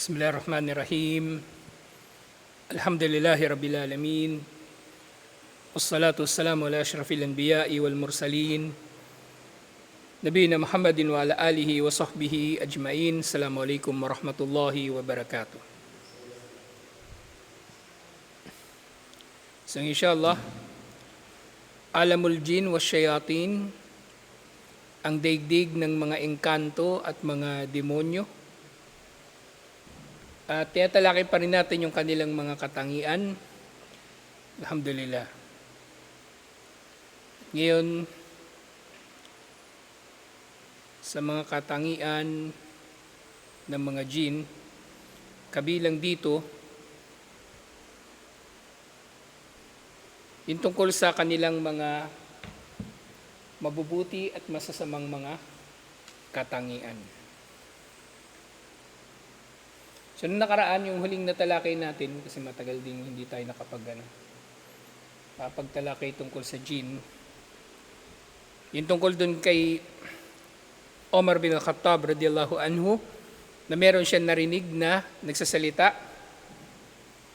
بسم الله الرحمن الرحيم الحمد لله رب العالمين والصلاة والسلام على أشرف الأنبياء والمرسلين نبينا محمد وعلى آله وصحبه أجمعين السلام عليكم ورحمة الله وبركاته So inshallah Alamul Jin wa Shayatin ang daigdig ng mga engkanto at mga demonyo at tinatalakay pa rin natin yung kanilang mga katangian. Alhamdulillah. Ngayon, sa mga katangian ng mga jin, kabilang dito, yung tungkol sa kanilang mga mabubuti at masasamang mga katangian. So, nung nakaraan, yung huling natalakay natin, kasi matagal din hindi tayo nakapag, ano, kapagtalakay tungkol sa jinn. Yung tungkol dun kay Omar bin Al-Khattab radiyallahu anhu, na meron siya narinig na nagsasalita,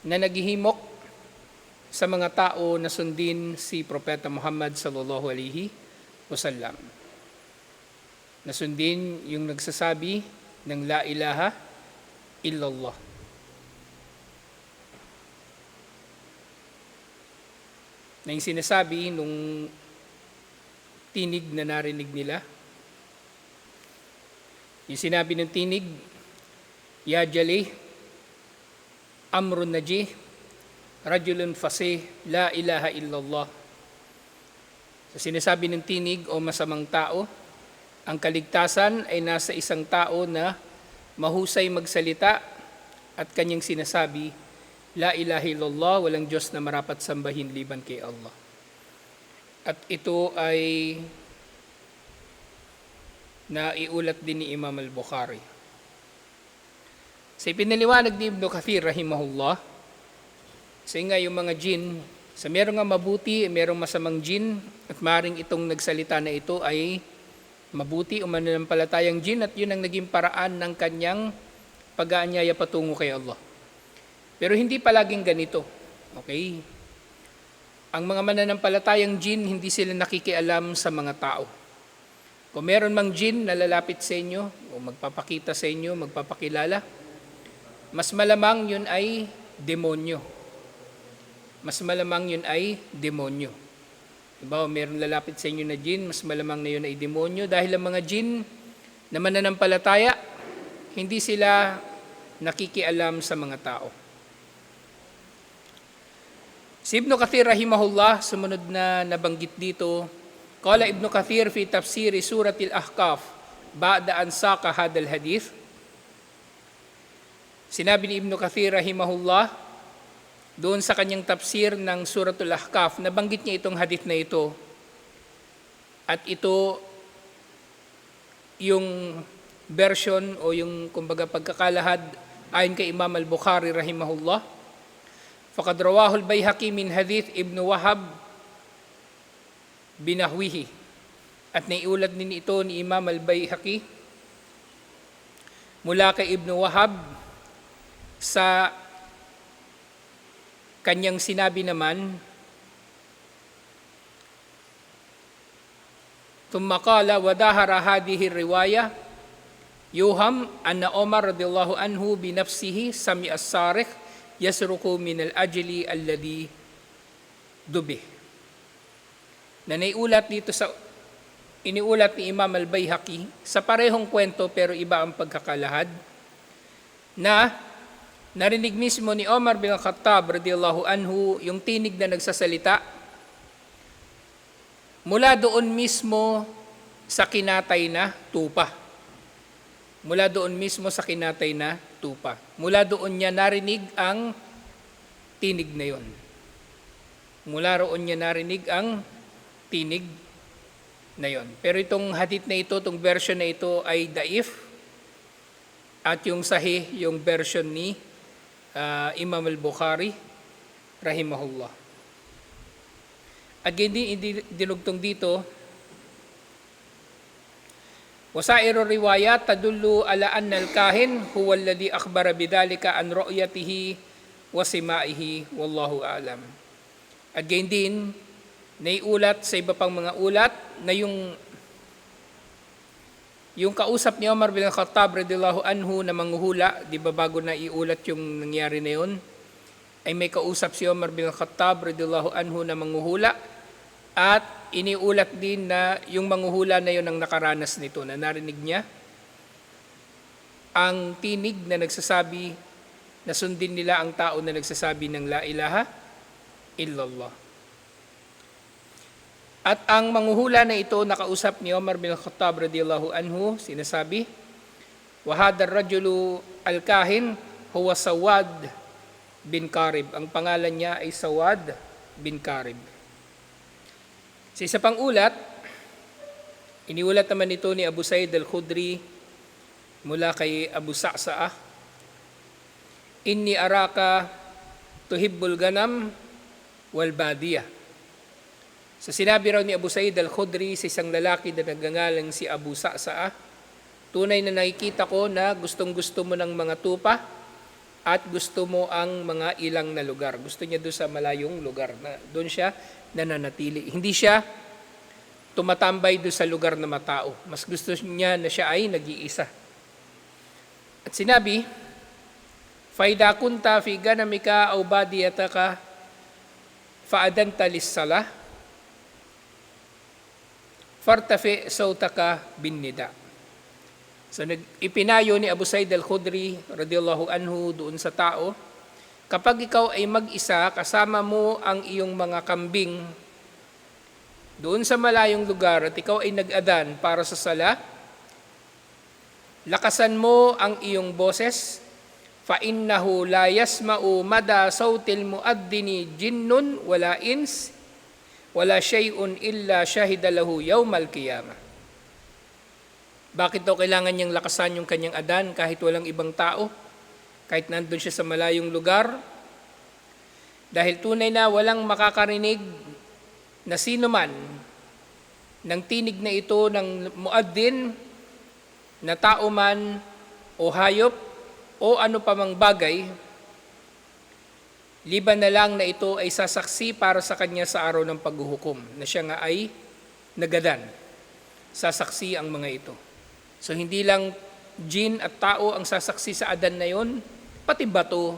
na naghihimok sa mga tao na sundin si Propeta Muhammad sallallahu alaihi wasallam. Na sundin yung nagsasabi ng la ilaha illallah. Na yung sinasabi nung tinig na narinig nila. Yung sinabi ng tinig, Ya Jali, Amrun Naji, Rajulun Fasih, La ilaha illallah. Sa sinasabi ng tinig o masamang tao, ang kaligtasan ay nasa isang tao na mahusay magsalita at kanyang sinasabi, La ilaha illallah, walang Diyos na marapat sambahin liban kay Allah. At ito ay naiulat din ni Imam al-Bukhari. Sa ipinaliwanag ni Ibn Kathir, rahimahullah, sa nga yung mga jin, sa merong mabuti, merong masamang jin, at maring itong nagsalita na ito ay mabuti o mananampalatayang jin at yun ang naging paraan ng kanyang pag-aanyaya patungo kay Allah. Pero hindi palaging ganito. Okay? Ang mga mananampalatayang jin, hindi sila nakikialam sa mga tao. Kung meron mang jin na lalapit sa inyo o magpapakita sa inyo, magpapakilala, mas malamang yun ay demonyo. Mas malamang yun ay demonyo. Diba, meron lalapit sa inyo na jin, mas malamang na yun ay demonyo dahil ang mga jin na mananampalataya, hindi sila nakikialam sa mga tao. Si Ibn Kathir rahimahullah, sumunod na nabanggit dito, Qala Ibn Kathir fi tafsiri surat al-Ahqaf, ba'da an saqa hadal hadith, Sinabi ni Ibn Kathir rahimahullah, doon sa kanyang tafsir ng Suratul Ahqaf, nabanggit niya itong hadith na ito. At ito yung version o yung kumbaga pagkakalahad ayon kay Imam al-Bukhari rahimahullah. Faqad rawahu al-Baihaqi min hadith Ibn Wahab binahwihi. At naiulat din ito ni Imam al-Baihaqi mula kay Ibn Wahab sa Kanyang sinabi naman, Tumakala wadahara hadihi riwaya, Yuham anna Omar radiyallahu anhu binafsihi sami as-sarikh yasruku min al-ajli alladhi dubih. Na naiulat dito sa iniulat ni Imam al-Bayhaqi sa parehong kwento pero iba ang pagkakalahad na narinig mismo ni Omar bin Khattab radiyallahu anhu yung tinig na nagsasalita mula doon mismo sa kinatay na tupa. Mula doon mismo sa kinatay na tupa. Mula doon niya narinig ang tinig na yon. Mula roon niya narinig ang tinig na yon. Pero itong hadith na ito, itong version na ito ay daif at yung sahih, yung version ni uh, Imam al-Bukhari rahimahullah. At hindi, hindi dinugtong dito وسائر الروايات تدل على أن الكاهن هو الذي أخبر بذلك عن رؤيته وسمائه والله أعلم. At gayon din, naiulat sa iba pang mga ulat na yung yung kausap ni Omar bin Khattab radiyallahu anhu na manghuhula, di ba bago na iulat yung nangyari na yun, ay may kausap si Omar bin Khattab radiyallahu anhu na manghuhula at iniulat din na yung manghuhula na yun ang nakaranas nito na narinig niya ang tinig na nagsasabi na sundin nila ang tao na nagsasabi ng la ilaha illallah. At ang manghuhula na ito nakausap ni Omar bin Khattab radiyallahu anhu, sinasabi, Wahadar rajulu al-kahin huwa Sawad bin Karib. Ang pangalan niya ay Sawad bin Karib. Sa isa pang ulat, iniulat naman ito ni Abu Said al-Khudri mula kay Abu Sa'sa'ah. Inni araka tuhibbul ganam wal badiyah. Sa sinabi raw ni Abu Said al-Khudri sa isang lalaki na nagngangalang si Abu Sa'sa'ah, tunay na nakikita ko na gustong gusto mo ng mga tupa at gusto mo ang mga ilang na lugar. Gusto niya doon sa malayong lugar. Na, doon siya nananatili. Hindi siya tumatambay doon sa lugar na matao. Mas gusto niya na siya ay nag-iisa. At sinabi, Faida kunta fi ganamika aw badiyataka faadanta lis-salah fartafi sautaka bin nida. So nag ipinayo ni Abu Said al-Khudri radiyallahu anhu doon sa tao, kapag ikaw ay mag-isa kasama mo ang iyong mga kambing doon sa malayong lugar at ikaw ay nag-adan para sa sala, lakasan mo ang iyong boses fa innahu la yasma'u mada sautil muaddini jinnun wala ins wala shay'un illa shahida lahu yawmal qiyamah. Bakit daw kailangan niyang lakasan yung kanyang adan kahit walang ibang tao? Kahit nandun siya sa malayong lugar? Dahil tunay na walang makakarinig na sino man ng tinig na ito ng muaddin na tao man o hayop o ano pa mang bagay Liban na lang na ito ay sasaksi para sa kanya sa araw ng paghuhukom, na siya nga ay nagadan. Sasaksi ang mga ito. So hindi lang jin at tao ang sasaksi sa adan na yon, pati bato,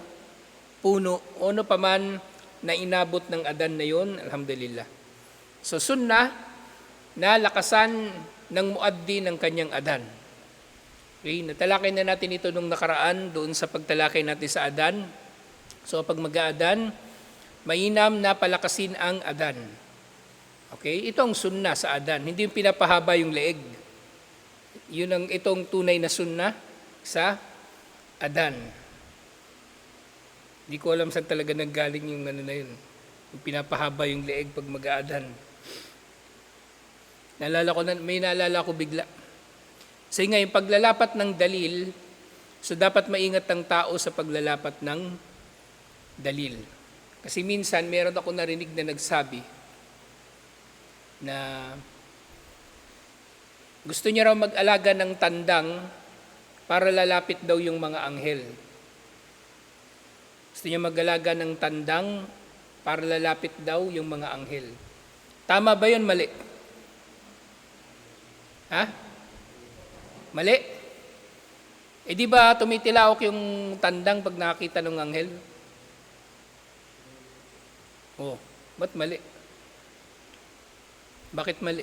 puno, o ano paman na inabot ng adan na yon, alhamdulillah. So sunna, na lakasan ng muaddi ng kanyang adan. Okay, natalakay na natin ito nung nakaraan doon sa pagtalakay natin sa adan, So pag mag-aadan, mainam na palakasin ang adan. Okay? Ito ang sunna sa adan. Hindi yung pinapahaba yung leeg. Yun ang itong tunay na sunna sa adan. Hindi ko alam saan talaga nanggaling yung ano na yun. Yung pinapahaba yung leeg pag mag-aadan. Naalala ko na, may naalala ko bigla. Kasi nga yung paglalapat ng dalil, so dapat maingat ang tao sa paglalapat ng dalil. Kasi minsan meron ako narinig na nagsabi na gusto niya raw mag-alaga ng tandang para lalapit daw yung mga anghel. Gusto niya mag-alaga ng tandang para lalapit daw yung mga anghel. Tama ba yun? Mali. Ha? Mali? Eh di ba tumitilawak yung tandang pag nakita ng anghel? Oh, ba't mali? Bakit mali?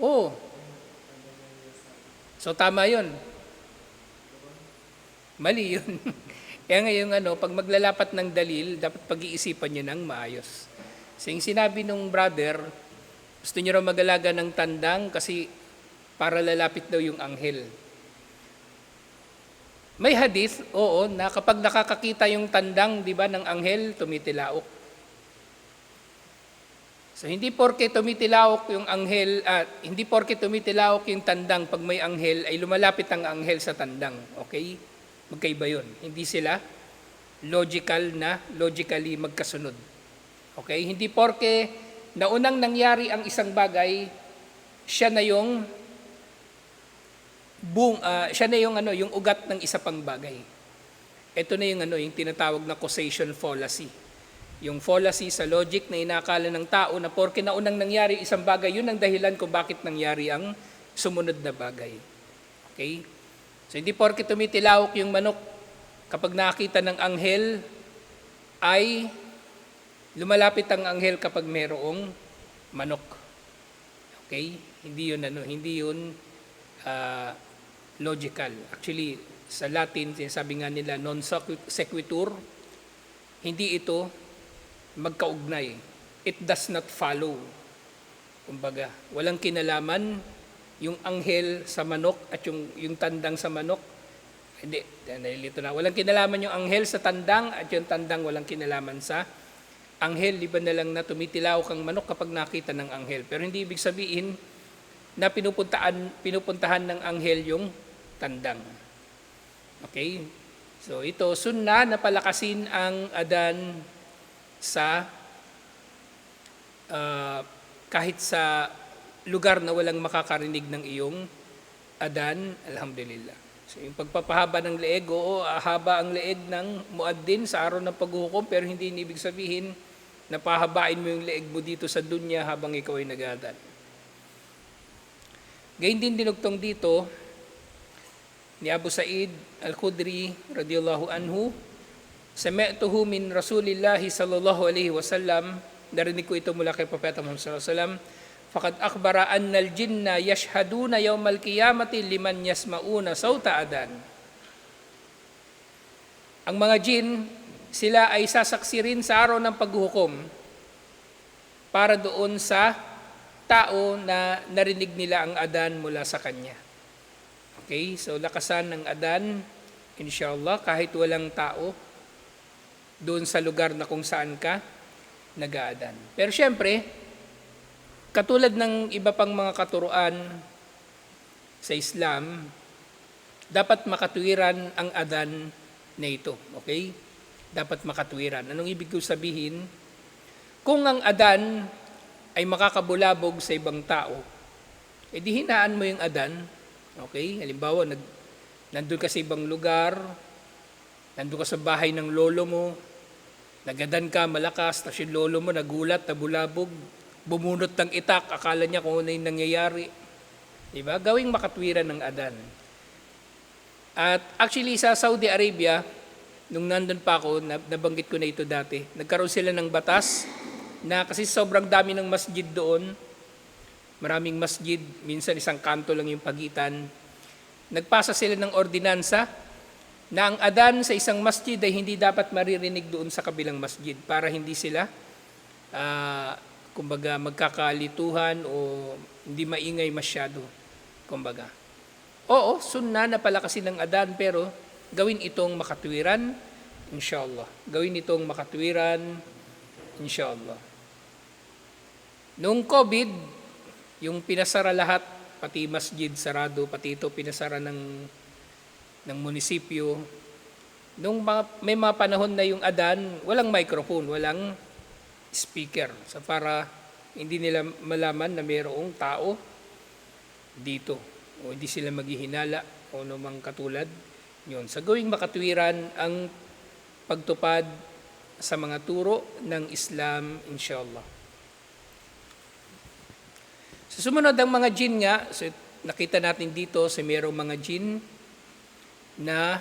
Oh. So tama 'yun. Mali 'yun. Kaya ngayon ano, pag maglalapat ng dalil, dapat pag-iisipan niyo ng maayos. So yung sinabi nung brother, gusto niyo raw magalaga ng tandang kasi para lalapit daw yung anghel. May hadith, oo, na kapag nakakakita yung tandang, di ba, ng anghel, tumitilaok. So hindi porke tumitilaok yung anghel, at uh, hindi porke tumitilaok yung tandang pag may anghel, ay lumalapit ang anghel sa tandang. Okay? Magkaiba yun. Hindi sila logical na, logically magkasunod. Okay? Hindi porke na unang nangyari ang isang bagay, siya na yung buong ah, siya na yung ano yung ugat ng isa pang bagay. Ito na yung ano yung tinatawag na causation fallacy. Yung fallacy sa logic na inakala ng tao na porke naunang nangyari isang bagay, yun ang dahilan kung bakit nangyari ang sumunod na bagay. Okay? So hindi porke tumitilawok yung manok kapag nakita ng anghel ay lumalapit ang anghel kapag merong manok. Okay? Hindi yun ano, hindi yun ah, logical. Actually, sa Latin, sinasabi nga nila non sequitur, hindi ito magkaugnay. It does not follow. Kumbaga, walang kinalaman yung anghel sa manok at yung, yung tandang sa manok. Hindi, nalilito na. Walang kinalaman yung anghel sa tandang at yung tandang walang kinalaman sa anghel. Di ba na lang na tumitilaw kang manok kapag nakita ng anghel. Pero hindi ibig sabihin na pinupuntahan, pinupuntahan ng anghel yung tandang. Okay? So ito, sunna na palakasin ang adan sa ah, kahit sa lugar na walang makakarinig ng iyong adan, alhamdulillah. So yung pagpapahaba ng leeg, oo, haba ang leeg ng muaddin sa araw ng paghuhukom, pero hindi ibig sabihin na pahabain mo yung leeg mo dito sa dunya habang ikaw ay nagadan. Gayun din dinugtong dito ni Abu Sa'id Al-Khudri radiyallahu anhu, Sami'tuhu min Rasulillahi sallallahu alaihi wasallam, narinig ko ito mula kay Propeta Muhammad sallallahu alaihi wasallam, faqad akhbara anna al-jinna yashhaduna yawmal qiyamati liman yasma'una sauta adan. Ang mga jin, sila ay sasaksi rin sa araw ng paghuhukom para doon sa tao na narinig nila ang adan mula sa kanya. Okay, so lakasan ng adan, inshallah, kahit walang tao, doon sa lugar na kung saan ka nag-aadan. Pero syempre, katulad ng iba pang mga katuruan sa Islam, dapat makatwiran ang adan na ito. Okay? Dapat makatwiran. Anong ibig ko sabihin? Kung ang adan ay makakabulabog sa ibang tao, edi hinaan mo yung adan. Okay? Halimbawa, nag, nandun ka sa ibang lugar, nandun ka sa bahay ng lolo mo, nagadan ka, malakas, tapos yung lolo mo nagulat, nabulabog, bumunot ng itak, akala niya kung ano yung nangyayari. Diba? Gawing makatwiran ng adan. At actually sa Saudi Arabia, nung nandun pa ako, nabanggit ko na ito dati, nagkaroon sila ng batas na kasi sobrang dami ng masjid doon, maraming masjid, minsan isang kanto lang yung pagitan. Nagpasa sila ng ordinansa na ang adan sa isang masjid ay hindi dapat maririnig doon sa kabilang masjid para hindi sila uh, kumbaga magkakalituhan o hindi maingay masyado. Kumbaga. Oo, sunna na palakasin ng adan pero gawin itong makatwiran, inshallah. Gawin itong makatwiran, inshallah. Noong COVID, yung pinasara lahat, pati masjid sarado, pati ito pinasara ng ng munisipyo. Nung mga, may mga panahon na yung adan, walang microphone, walang speaker. So para hindi nila malaman na mayroong tao dito. O hindi sila maghihinala o namang katulad. Yun. Sa gawing makatwiran ang pagtupad sa mga turo ng Islam, inshallah. Sa sumunod ang mga jin nga, so nakita natin dito sa mayroong mga jin na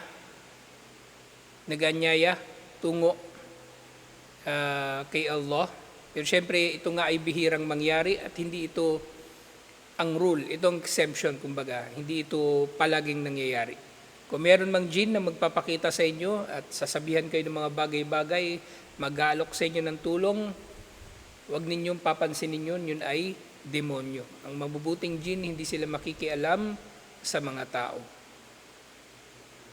naganyaya tungo uh, kay Allah. Pero syempre, ito nga ay bihirang mangyari at hindi ito ang rule, itong exemption, kumbaga. Hindi ito palaging nangyayari. Kung meron mang jin na magpapakita sa inyo at sasabihan kayo ng mga bagay-bagay, mag-aalok sa inyo ng tulong, huwag ninyong papansinin yun, yun ay demonyo. Ang mabubuting jin, hindi sila makikialam sa mga tao.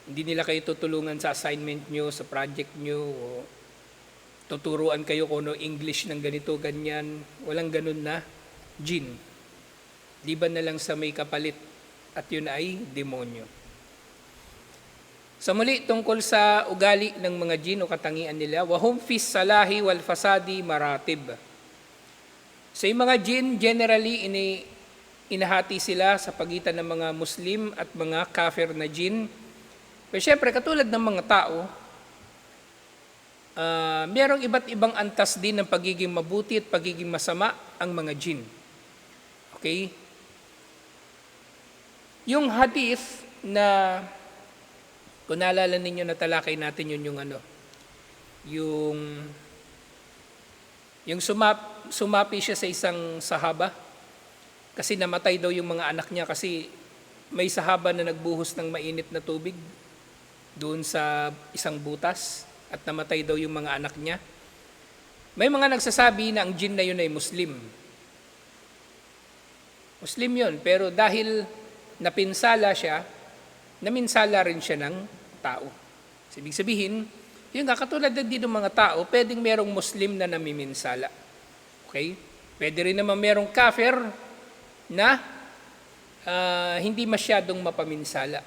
Hindi nila kayo tutulungan sa assignment nyo, sa project nyo, o tuturuan kayo kung ano English ng ganito, ganyan. Walang ganun na jin. Liban na lang sa may kapalit at yun ay demonyo. Sa muli, tungkol sa ugali ng mga jin o katangian nila, wahum fis salahi wal fasadi maratib. So yung mga jin, generally, ini, inahati sila sa pagitan ng mga Muslim at mga kafir na jin. Pero syempre, katulad ng mga tao, ah, merong iba't ibang antas din ng pagiging mabuti at pagiging masama ang mga jin. Okay? Yung hadith na kung naalala ninyo na talakay natin yun yung ano, yung yung sumap, sumapi siya sa isang sahaba kasi namatay daw yung mga anak niya kasi may sahaba na nagbuhos ng mainit na tubig doon sa isang butas at namatay daw yung mga anak niya. May mga nagsasabi na ang jin na yun ay Muslim. Muslim yun, pero dahil napinsala siya, naminsala rin siya ng tao. So, Ibig sabihin, yung nga, katulad din din ng mga tao, pwedeng merong Muslim na namiminsala. Okay? Pwede rin naman merong kafir na ah, hindi masyadong mapaminsala.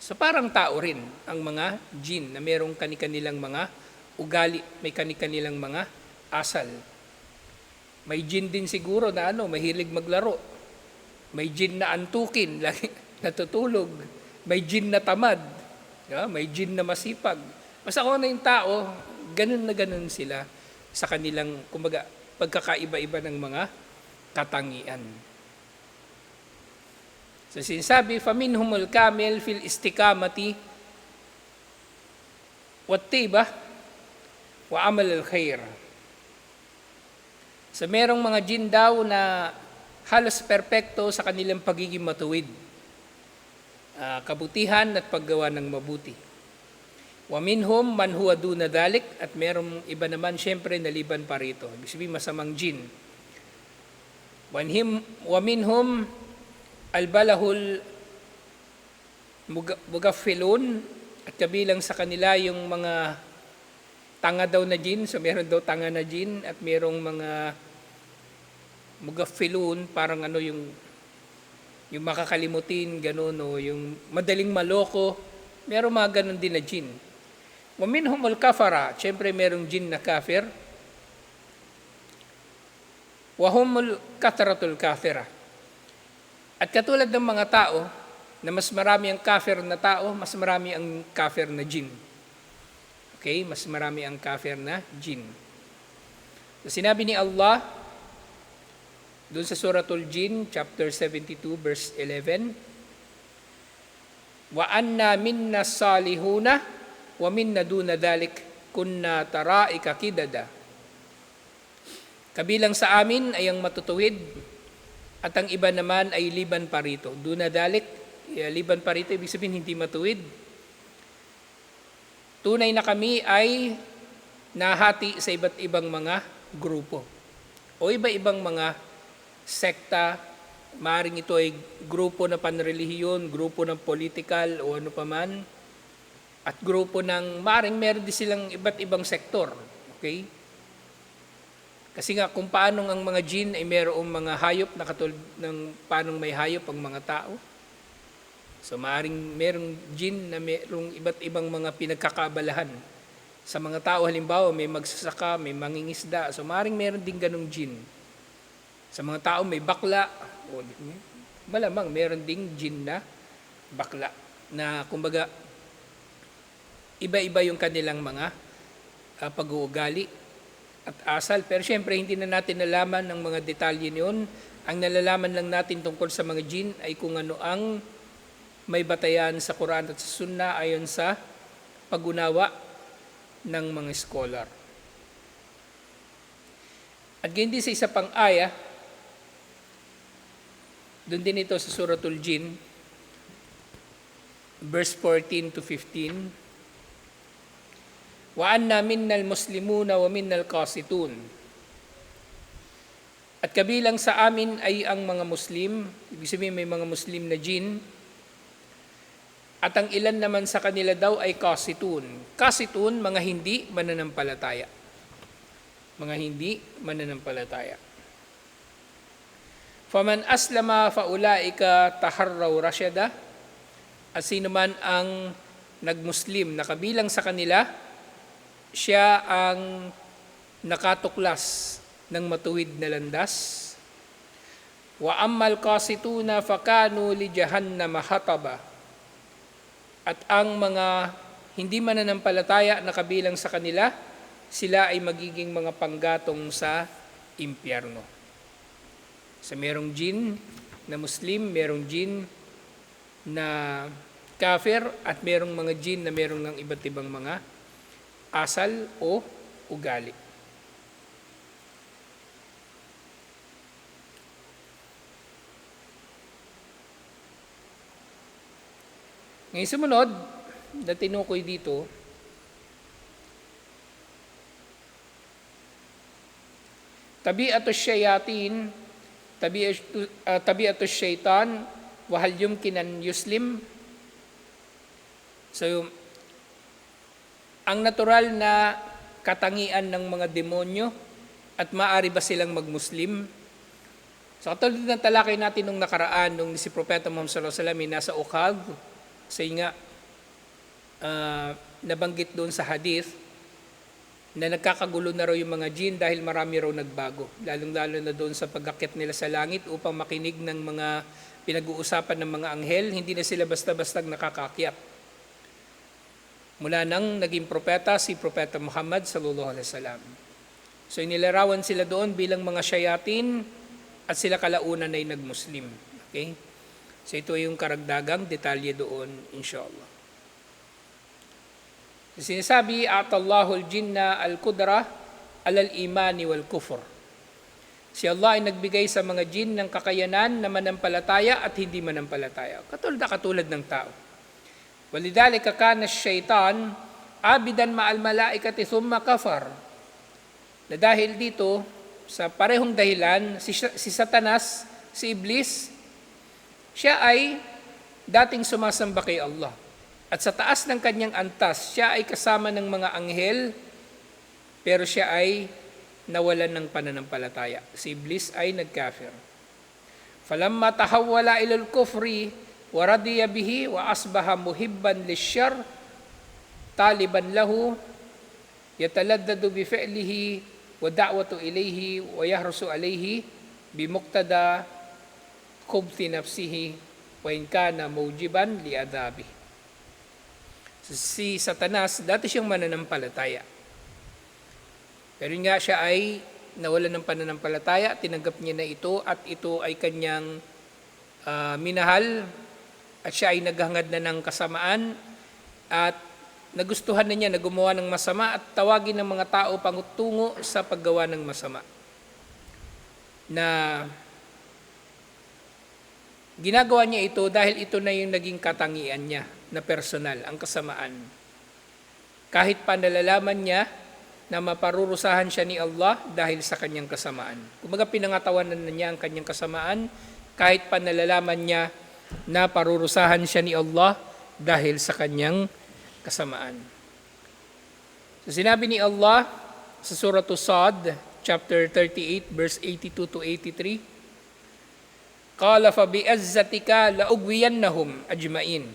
So parang tao rin ang mga jin na merong kani-kanilang mga ugali, may kani-kanilang mga asal. May jin din siguro na ano, mahilig maglaro. May jin na antukin, lagi natutulog. May jin na tamad. Yeah, may jin na masipag. Mas ako na yung tao, ganun na ganun sila sa kanilang, kumbaga, pagkakaiba-iba ng mga katangian. So sinasabi, faminhumul kamil fil istikamati wat tiba wa amal al khair. So merong mga jin daw na halos perpekto sa kanilang pagiging matuwid, uh, kabutihan at paggawa ng mabuti. Wa minhum man huwa duna dalik at merong iba naman syempre naliban pa rito. Ibig sabihin masamang jin. Wa him wa minhum albalahul muga- mugaffilun at kabilang sa kanila yung mga tanga daw na jin. So meron daw tanga na jin at merong mga mugaffilun parang ano yung yung makakalimutin, ganun, o yung madaling maloko, meron mga ganun din na jin. Waminhum al-kafara, syempre merong jin na kafir. Wahumul kathratul kafira. At katulad ng mga tao, na mas marami ang kafir na tao, mas marami ang kafir na jin. Okay? Mas marami ang kafir na jin. So, sinabi ni Allah, doon sa Suratul Jin, chapter 72, verse 11, Wa anna minna salihuna, wa minna duna dalik, kunna taraika kidada. Kabilang sa amin ay ang matutuwid, at ang iba naman ay liban pa rito. Duna dalik, eh, liban pa rito, ibig sabihin hindi matuwid. Tunay na kami ay nahati sa iba't ibang mga grupo o iba-ibang mga sekta, maring ito ay grupo na panrelihiyon, grupo ng political o ano paman, at grupo ng, maring meron din silang iba't ibang sektor. Okay? Kasi nga kung paano ang mga jin ay mayroong mga hayop na katulad ng paano may hayop ang mga tao. So maaring merong jin na mayroong iba't ibang mga pinagkakabalahan. Sa mga tao halimbawa may magsasaka, may mangingisda. So maaring meron din ganong jin. Sa mga tao may bakla. O, malamang meron ding jin na bakla. Na kumbaga iba-iba yung kanilang mga ah, pag-uugali at asal. Pero syempre, hindi na natin nalaman ang mga detalye niyon. Ang nalalaman lang natin tungkol sa mga jin ay kung ano ang may batayan sa Quran at sa Sunna ayon sa pagunawa ng mga scholar. At ganyan din sa isa pang aya, doon din ito sa Suratul Jin, verse 14 to 15, wa anna minnal muslimuna wa minnal qasitun. At kabilang sa amin ay ang mga Muslim, ibig sabihin may mga Muslim na jin, at ang ilan naman sa kanila daw ay qasitun. Qasitun, mga hindi mananampalataya. Mga hindi mananampalataya. Faman aslama faulaika taharraw rasyada. At sino man ang nagmuslim na kabilang sa kanila, siya ang nakatuklas ng matuwid na landas. Wa ammal qasituna fakanu li jahannama hataba. At ang mga hindi mananampalataya na kabilang sa kanila, sila ay magiging mga panggatong sa impyerno. Sa merong jin na Muslim, merong jin na kafir, at merong mga jin na merong ng iba't ibang mga asal o ugali. Ngayon sumunod, na tinukoy dito, tabi'atu syayatin, tabi'atu, uh, tabi'atu syaitan, wahal yumkinan yuslim. So, ang natural na katangian ng mga demonyo at maaari ba silang magmuslim? So katulad ng talakay natin nung nakaraan, nung si Propeta Muhammad sallallahu alaihi wasallam nasa Ukhag, sa nga ah, nabanggit doon sa hadith na nagkakagulo na raw yung mga jin dahil marami raw nagbago. Lalong-lalo na doon sa pagkakit nila sa langit upang makinig ng mga pinag-uusapan ng mga anghel, hindi na sila basta-basta nakakakyat. Mula nang naging propeta si Propeta Muhammad sallallahu alaihi wasallam. So inilarawan sila doon bilang mga shayatin at sila kalaunan ay nagmuslim. Okay? So ito yung karagdagang detalye doon, inshallah. Sinasabi, Atallahu al-jinna al-kudra alal imani wal kufr. Si Allah ay nagbigay sa mga jin ng kakayanan na manampalataya at hindi manampalataya. Katulad na katulad ng tao. Walidhalika kana syaitan abidan ma'al malaikati thumma kafar. Na dahil dito, sa parehong dahilan, si, si Satanas, si Iblis, siya ay dating sumasamba kay Allah. At sa taas ng kanyang antas, siya ay kasama ng mga anghel, pero siya ay nawalan ng pananampalataya. Si Iblis ay nagkafir. Falamma tahawwala ilal kufri, taliban lahu, yataladdadu bi fi'lihi, wa da'watu ilayhi, wa yahrusu alayhi, bimuktada kubti nafsihi, wa in kana mawjiban li adabi. Si Satanas, dati siyang mananampalataya. Pero nga siya ay nawalan ng pananampalataya, tinanggap niya na ito at ito ay kanyang ah, minahal at siya ay naghangad na ng kasamaan at nagustuhan na niya na gumawa ng masama at tawagin ng mga tao pangutungo sa paggawa ng masama. Na ginagawa niya ito dahil ito na yung naging katangian niya na personal, ang kasamaan. Kahit pa nalalaman niya na maparurusahan siya ni Allah dahil sa kanyang kasamaan. Kumaga pinangatawanan na niya ang kanyang kasamaan kahit pa nalalaman niya na parurusahan siya ni Allah dahil sa kanyang kasamaan. So sinabi ni Allah sa Surah Sad, chapter 38, verse 82 to 83, Qala fa bi'izzatika la'ugwiyannahum ajma'in.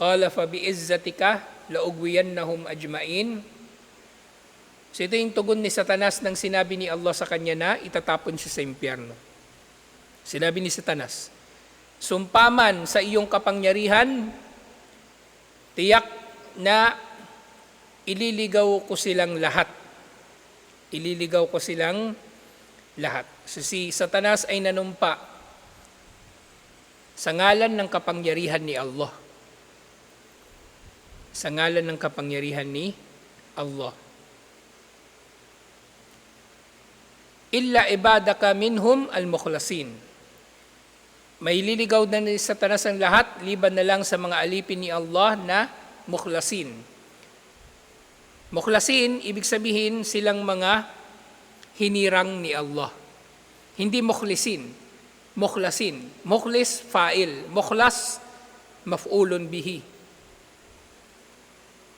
Qala fa bi'izzatika la'ugwiyannahum ajma'in. So ito yung tugon ni Satanas nang sinabi ni Allah sa kanya na itatapon siya sa impyerno. Sinabi ni Satanas, Sumpaman sa iyong kapangyarihan, tiyak na ililigaw ko silang lahat. Ililigaw ko silang lahat. So si Satanas ay nanumpa sa ngalan ng kapangyarihan ni Allah. Sa ngalan ng kapangyarihan ni Allah. Illa ibadaka minhum al-mukhlasin. May liligaw na ni Satanas ang lahat, liban na lang sa mga alipin ni Allah na mukhlasin. Mukhlasin, ibig sabihin silang mga hinirang ni Allah. Hindi mukhlisin, mukhlasin. Mukhlis, fa'il. Mukhlas, maf'ulun bihi.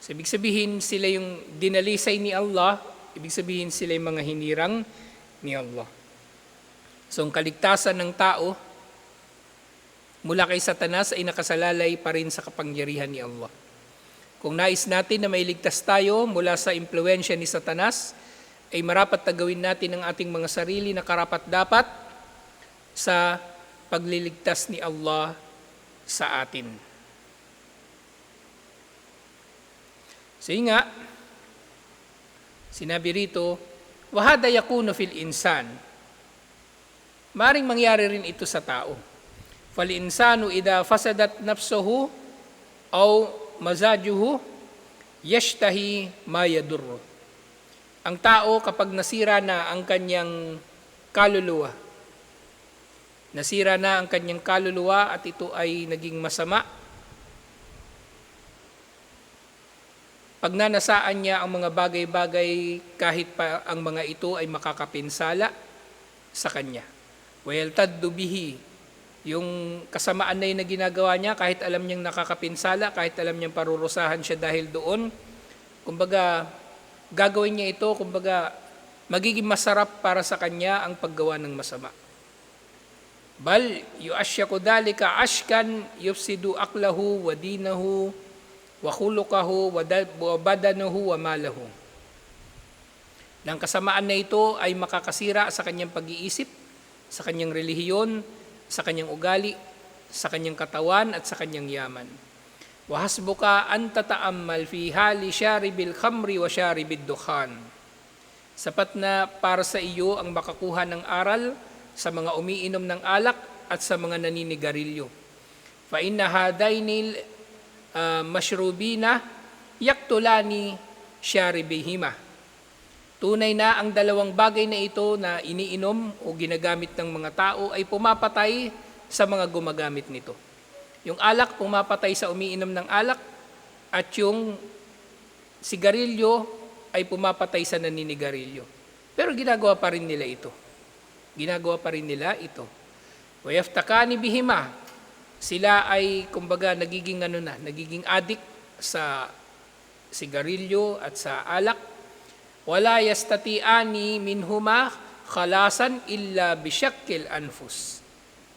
So, ibig sabihin sila yung dinalisay ni Allah, ibig sabihin sila yung mga hinirang ni Allah. So, ang kaligtasan ng tao mula kay Satanas ay nakasalalay pa rin sa kapangyarihan ni Allah. Kung nais natin na mailigtas tayo mula sa impluensya ni Satanas, ay marapat na gawin natin ang ating mga sarili na karapat-dapat sa pagliligtas ni Allah sa atin. So nga, sinabi rito, wahada yakunu fil insan. Maring mangyari rin ito sa tao. Insanu ida fasadat nafsuhu aw mazajuhu yashtahi ma yadurru. Ang tao kapag nasira na ang kanyang kaluluwa, nasira na ang kanyang kaluluwa at ito ay naging masama, pag nanasaan niya ang mga bagay-bagay kahit pa ang mga ito ay makakapinsala sa kanya. Wayaltaddu bihi, yung kasamaan na yun na ginagawa niya, kahit alam niyang nakakapinsala, kahit alam niyang parurusahan siya dahil doon, kumbaga, gagawin niya ito, kumbaga, magiging masarap para sa kanya ang paggawa ng masama. Bal, yuashyaku dalika ashkan yufsidu aklahu wa dinahu wa khuluqahu wa da- wa badanahu wa malahu. Nang kasamaan na ito ay makakasira sa kanyang pag-iisip, sa kanyang relihiyon, sa kanyang ugali, sa kanyang katawan at sa kanyang yaman. Wa hasbuka an tata'ammal fi hali syaribil khamri wa syaribil dukhan. Sapat na para sa iyo ang makakuha ng aral sa mga umiinom ng alak at sa mga naninigarilyo. Fa inna hadainil uh, mashrubina yaktulani syaribihima. Tunay na ang dalawang bagay na ito na iniinom o ginagamit ng mga tao ay pumapatay sa mga gumagamit nito. Yung alak pumapatay sa umiinom ng alak at yung sigarilyo ay pumapatay sa naninigarilyo. Pero ginagawa pa rin nila ito. Ginagawa pa rin nila ito. Wayaftakani bihima. Sila ay kumbaga nagiging ano na, nagiging addict sa sigarilyo at sa alak. Wala yastatiani minhuma khalasan illa bisyakkil anfus.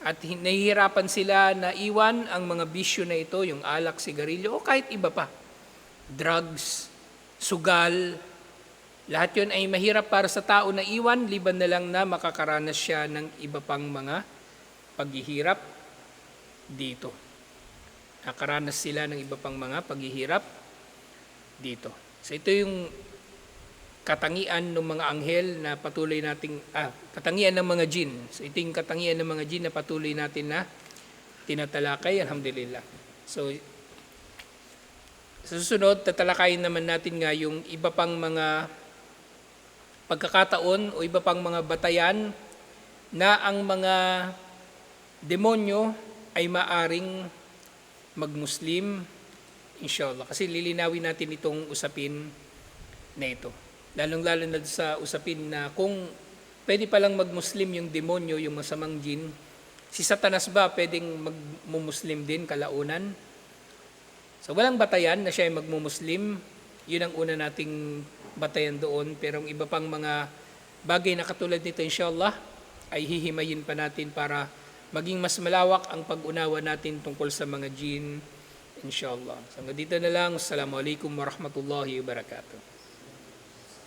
At nahihirapan sila na iwan ang mga bisyo na ito, yung alak, sigarilyo, o kahit iba pa. Drugs, sugal, lahat yun ay mahirap para sa tao na iwan, liban na lang na makakaranas siya ng iba pang mga paghihirap dito. Nakaranas sila ng iba pang mga paghihirap dito. So ito yung katangian ng mga anghel na patuloy nating ah, katangian ng mga jin. So ito yung katangian ng mga jin na patuloy natin na tinatalakay alhamdulillah. So sa susunod tatalakayin naman natin nga yung iba pang mga pagkakataon o iba pang mga batayan na ang mga demonyo ay maaring magmuslim inshallah kasi lilinawin natin itong usapin na ito lalong-lalo na sa usapin na kung pwede palang magmuslim yung demonyo, yung masamang jin, si Satanas ba pwedeng magmumuslim din kalaunan? So walang batayan na siya ay magmumuslim, yun ang una nating batayan doon, pero ang iba pang mga bagay na katulad nito inshallah ay hihimayin pa natin para maging mas malawak ang pag-unawa natin tungkol sa mga jin inshallah. So dito na lang. Assalamualaikum warahmatullahi wabarakatuh.